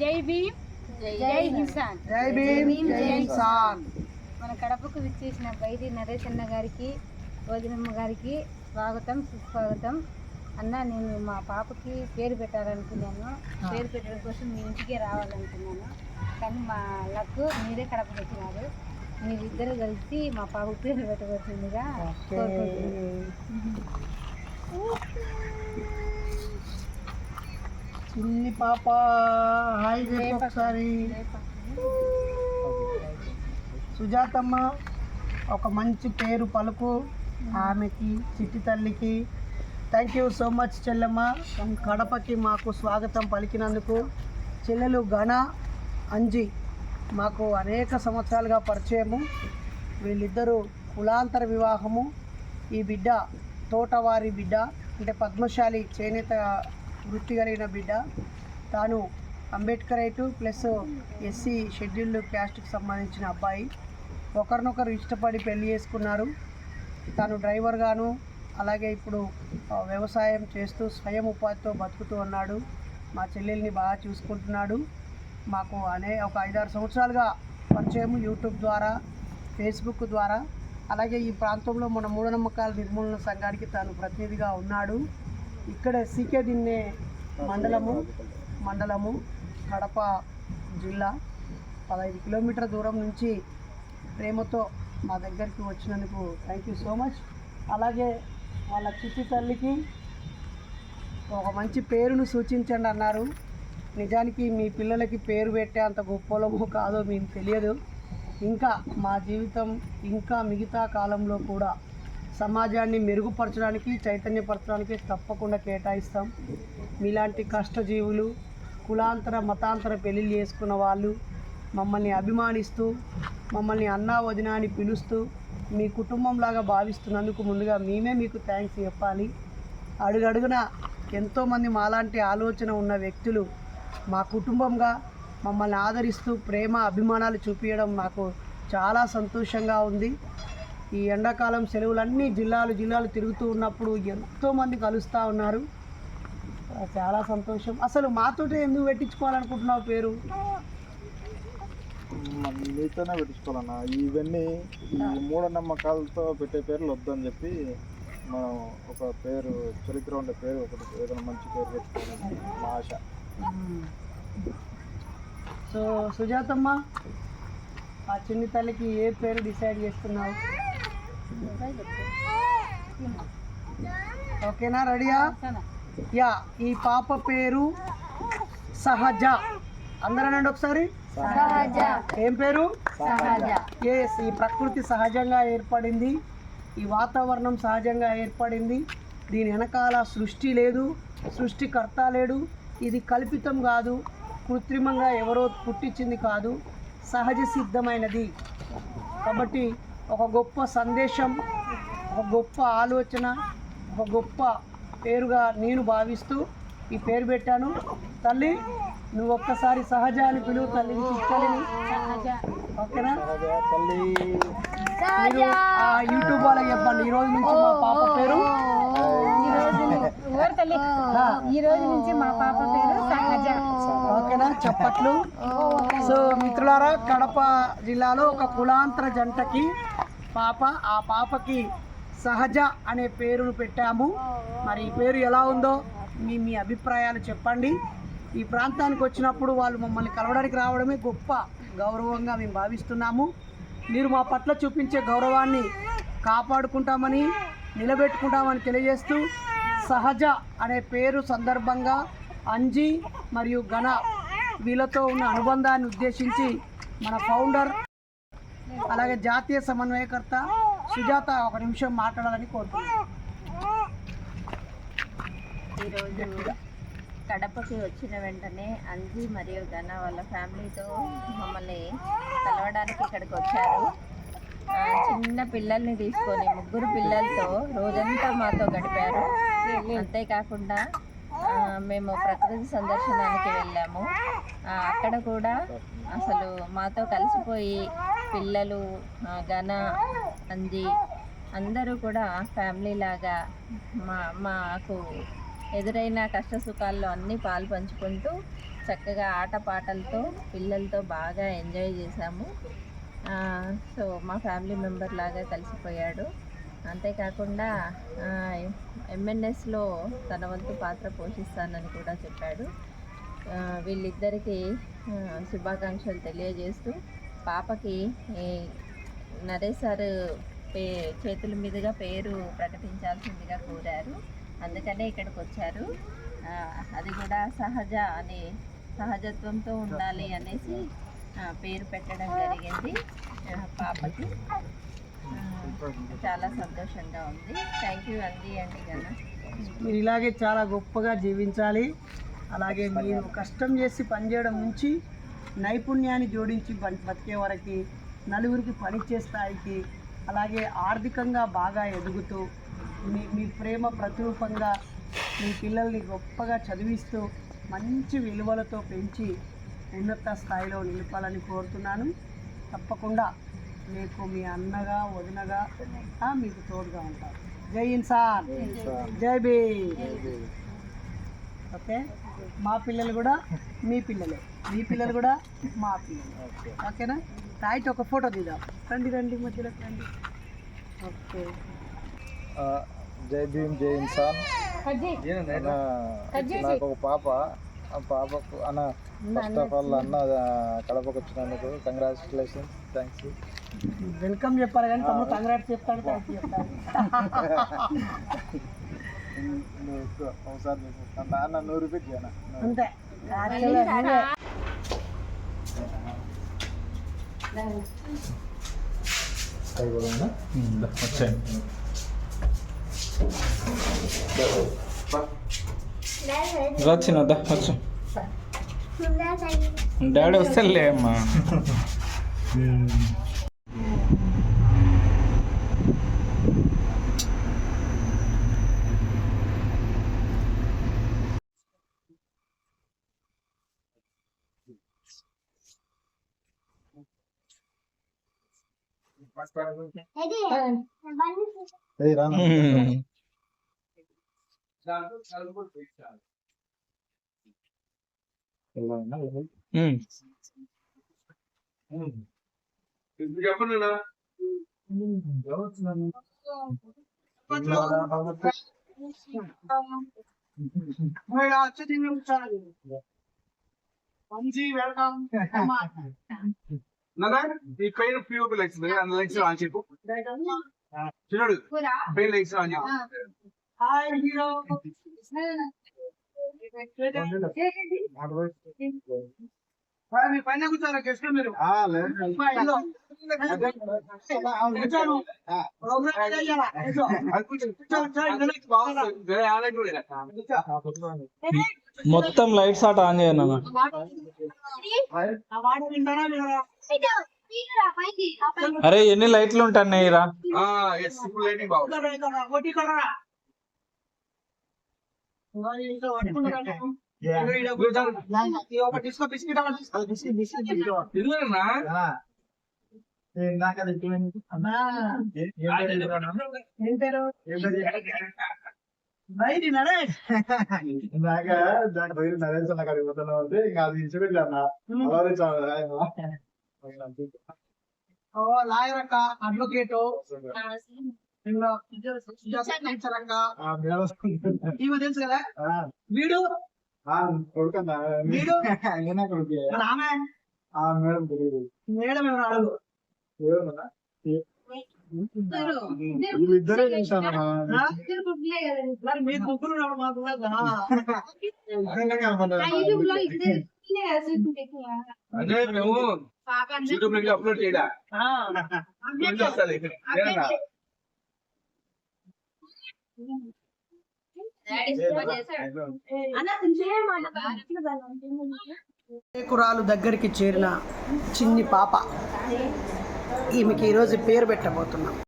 జై భీమ్. జై హింసాన్. జై భీమ్ జై కిసాన్ మన కడపకు విచ్చేసిన బైరి నరేష్ అన్న గారికి భోజనమ్మ గారికి స్వాగతం సుస్వాగతం. అన్న నేను మా పాపకి పేరు పెట్టాలనుకున్నాను. పేరు పెట్టడం కోసం మీ ఇంటికే రావాలనుకున్నాను. కానీ మా లక్ మీరే కడప పెట్టినారు. మీరిద్దరు కలిసి మా పాపకు పేరు పెట్టవలసిందిగా ఓకే. కోరుకుంటున్నాను. చిన్ని పాప. హాయ్ ఒకసారి. సుజాతమ్మ ఒక మంచి పేరు పలుకు ఆమెకి చిట్టి తల్లికి. థ్యాంక్ యూ సో మచ్ చెల్లెమ్మ. కడపకి మాకు స్వాగతం పలికినందుకు. చెల్లెలు గణ అంజి మాకు అనేక సంవత్సరాలుగా పరిచయము. వీళ్ళిద్దరూ కులాంతర వివాహము. ఈ బిడ్డ తోటవారి బిడ్డ అంటే పద్మశాలి చేనేత వృత్తి కలిగిన బిడ్డ. తాను అంబేద్కరైటు ప్లస్ ఎస్సీ షెడ్యూల్డ్ క్యాస్ట్కి సంబంధించిన అబ్బాయి. ఒకరినొకరు ఇష్టపడి పెళ్ళి చేసుకున్నారు. తాను డ్రైవర్గాను అలాగే ఇప్పుడు వ్యవసాయం చేస్తూ స్వయం ఉపాధితో బతుకుతూ ఉన్నాడు. మా చెల్లెల్ని బాగా చూసుకుంటున్నాడు. మాకు అనే ఒక ఐదారు సంవత్సరాలుగా పరిచయం యూట్యూబ్ ద్వారా ఫేస్బుక్ ద్వారా. అలాగే ఈ ప్రాంతంలో మన మూఢనమ్మకాల నిర్మూలన సంఘానికి తాను ప్రతినిధిగా ఉన్నాడు. ఇక్కడ సీకే దిన్నే మండలము మండలము కడప జిల్లా పదహైదు కిలోమీటర్ల దూరం నుంచి ప్రేమతో మా దగ్గరికి వచ్చినందుకు థ్యాంక్ యూ సో మచ్ అలాగే వాళ్ళ చిట్టి తల్లికి ఒక మంచి పేరును సూచించండి అన్నారు. నిజానికి మీ పిల్లలకి పేరు పెట్టే అంత గొప్పలమో కాదో మీకు తెలియదు. ఇంకా మా జీవితం ఇంకా మిగతా కాలంలో కూడా సమాజాన్ని మెరుగుపరచడానికి చైతన్యపరచడానికి తప్పకుండా కేటాయిస్తాం. మీలాంటి కష్టజీవులు కులాంతర మతాంతర పెళ్ళిళ్ళు చేసుకున్న వాళ్ళు మమ్మల్ని అభిమానిస్తూ మమ్మల్ని అన్నా వదిన అని పిలుస్తూ మీ కుటుంబంలాగా భావిస్తున్నందుకు ముందుగా మేమే మీకు థ్యాంక్స్ చెప్పాలి. అడుగడుగున ఎంతోమంది మాలాంటి ఆలోచన ఉన్న వ్యక్తులు మా కుటుంబంగా మమ్మల్ని ఆదరిస్తూ ప్రేమ అభిమానాలు చూపించడం నాకు చాలా సంతోషంగా ఉంది. ఈ ఎండాకాలం సెలవులన్నీ జిల్లాలు జిల్లాలు తిరుగుతూ ఉన్నప్పుడు ఎంతోమంది కలుస్తూ ఉన్నారు. చాలా సంతోషం. అసలు మాతోటే ఎందుకు పెట్టించుకోవాలనుకుంటున్నావు పేరు? మీతోనే పెట్టించుకోవాలన్న. ఇవన్నీ మూఢనమ్మకాలతో పెట్టే పేర్లు వద్దని చెప్పి మనం ఒక పేరు చరిత్ర ఉండే పేరు ఒకటి ఏదైనా మంచి పేరు పెట్టుకోవాలని మా ఆశ. సో సుజాతమ్మ ఆ చిన్ని తల్లికి ఏ పేరు డిసైడ్ చేస్తున్నావు? ఓకేనా రెడీయా? యా ఈ పాప పేరు సహజ. అందరనండి ఒకసారి. సహజ. ఏం పేరు? సహజ. ఎస్ ఈ ప్రకృతి సహజంగా ఏర్పడింది. ఈ వాతావరణం సహజంగా ఏర్పడింది. దీని వెనకాల సృష్టి లేదు సృష్టికర్త లేడు. ఇది కల్పితం కాదు కృత్రిమంగా ఎవరో పుట్టించింది కాదు సహజ సిద్ధమైనది. కాబట్టి ఒక గొప్ప సందేశం ఒక గొప్ప ఆలోచన ఒక గొప్ప పేరుగా నేను భావిస్తూ ఈ పేరు పెట్టాను. తల్లి నువ్వు ఒక్కసారి సహజ అని పిలువు తల్లిని ఓకేనా? మీరు ఆ యూట్యూబ్ వాళ్ళకి చెప్పండి. ఈ రోజు నుంచి మా పాప పేరు ఈ రోజు నుంచి మా పాప పేరు సహజ ఓకేనా? చెప్పట్లు. సో మిత్రులారా కడప జిల్లాలో ఒక కులాంతర జంటకి పాప ఆ పాపకి సహజ అనే పేరును పెట్టాము. మరి ఈ పేరు ఎలా ఉందో మీ మీ అభిప్రాయాలు చెప్పండి. ఈ ప్రాంతానికి వచ్చినప్పుడు వాళ్ళు మమ్మల్ని కలవడానికి రావడమే గొప్ప గౌరవంగా మేము భావిస్తున్నాము. మీరు మా పట్ల చూపించే గౌరవాన్ని కాపాడుకుంటామని నిలబెట్టుకుంటామని తెలియజేస్తూ సహజ అనే పేరు సందర్భంగా అంజీ మరియు ఘన వీళ్ళతో ఉన్న అనుబంధాన్ని ఉద్దేశించి మన ఫౌండర్ అలాగే జాతీయ సమన్వయకర్త సుజాత ఒక నిమిషం మాట్లాడాలని కోరుతున్నాను. ఈరోజు కడపకి వచ్చిన వెంటనే అంజి మరియు ఘన వాళ్ళ ఫ్యామిలీతో మమ్మల్ని కలవడానికి ఇక్కడికి వచ్చారు. చిన్న పిల్లల్ని తీసుకొని ముగ్గురు పిల్లలతో రోజంతా మాతో గడిపారు. అంతేకాకుండా మేము ప్రకృతి సందర్శనానికి వెళ్ళాము. అక్కడ కూడా అసలు మాతో కలిసిపోయి పిల్లలు ఘన అంది అందరూ కూడా ఫ్యామిలీ లాగా మా మాకు ఎదురైన కష్ట సుఖాల్లో అన్నీ పాలు పంచుకుంటూ చక్కగా ఆటపాటలతో పిల్లలతో బాగా ఎంజాయ్ చేశాము. సో మా ఫ్యామిలీ మెంబర్ లాగా కలిసిపోయాడు. అంతేకాకుండా ఎంఎన్ఎస్లో తన వంతు పాత్ర పోషిస్తానని కూడా చెప్పాడు. వీళ్ళిద్దరికీ శుభాకాంక్షలు తెలియజేస్తూ పాపకి నరేష్ సార్ పే చేతుల మీదుగా పేరు ప్రకటించాల్సిందిగా కోరారు. అందుకనే ఇక్కడికి వచ్చారు అది కూడా సహజ అనే సహజత్వంతో ఉండాలి అనేసి పేరు పెట్టడం జరిగింది. పాపకి. చాలా సంతోషంగా ఉంది. థ్యాంక్ యూ అండి అండి మీరు ఇలాగే చాలా గొప్పగా జీవించాలి. అలాగే మీరు కష్టం చేసి పనిచేయడం నుంచి నైపుణ్యాన్ని జోడించి బతికే వరకు నలుగురికి పనిచ్చే స్థాయికి అలాగే ఆర్థికంగా బాగా ఎదుగుతూ మీ మీ ప్రేమ ప్రతిరూపంగా మీ పిల్లల్ని గొప్పగా చదివిస్తూ మంచి విలువలతో పెంచి ఉన్నత స్థాయిలో నిలపాలని కోరుతున్నాను. తప్పకుండా మీకు మీ అన్నగా వదినగా ఆ, మీకు తోడుగా ఉంటారు. జై ఇన్సాన్ జై బీ ఓకే? మా పిల్లలు కూడా మీ పిల్లలే. మీ పిల్లలు కూడా మా పిల్లలు. ఓకేనా? రైట్ ఒక ఫోటో తీద్దాం రండి రండి మధ్యలో రండి. ఓకే. జై భీమ్ జై ఇన్సాన్ నాకు ఒక పాప. పాపకు అన్న ఫస్ట్ ఆఫ్ ఆల్ అన్న కడపకు వచ్చినందుకు కంగ్రాచులేషన్స్ థ్యాంక్స్. వెల్కమ్ చెప్పాలి కానీ తమ్ముడు కంగ్రాట్స్ చెప్తాడు థ్యాంక్ యూ చెప్తాడు. ఒకసారి నాన్న నూరు రూపాయలు చేయనా అంతే. యాక్చువల్గా నువ్వే. వచ్చు డాడీ వస్తేలే అమ్మా. ఏయ్ రానా. మంచి వెల్కమ్ ఈ పైన పిఓపి లైట్స్ ఉంది అందులో లైట్స్ ఆన్ చెప్పు చూడు పైన లైట్స్ ఆన్ చెప్పు హాయ్ హీరో. మీ పైన కూర్చోరా గెస్ట్ మీరు? మొత్తం లైట్స్ ఆట ఆన్ చేయను? అరే ఎన్ని లైట్లు ఉంటాయి రా బయటి నరేష్. ఇందాక దాని పేరు నరేష్ అన్న కాడికి ఇంకా అది ఇచ్చిపెట్టి అన్న. ఆలోచించాను ఆయన. ఓ లాయర్ అక్క అడ్వకేట్ ఈమె తెలుసు కదా? వీడు. వీడు? ఆమె? మేడం తెలియదు. మేడం ఎవరు అడుగు? వీళ్ళిద్దరే? మరి ముగ్గురు మాకు. అదే మేము యూట్యూబ్ అప్లోడ్ చేయడా ఆ. ఏం చేస్తుంది ఏమన్నా? కురాలు దగ్గరికి చేరిన చిన్ని పాప. ఈమెకి ఈరోజు పేరు పెట్టబోతున్నాం.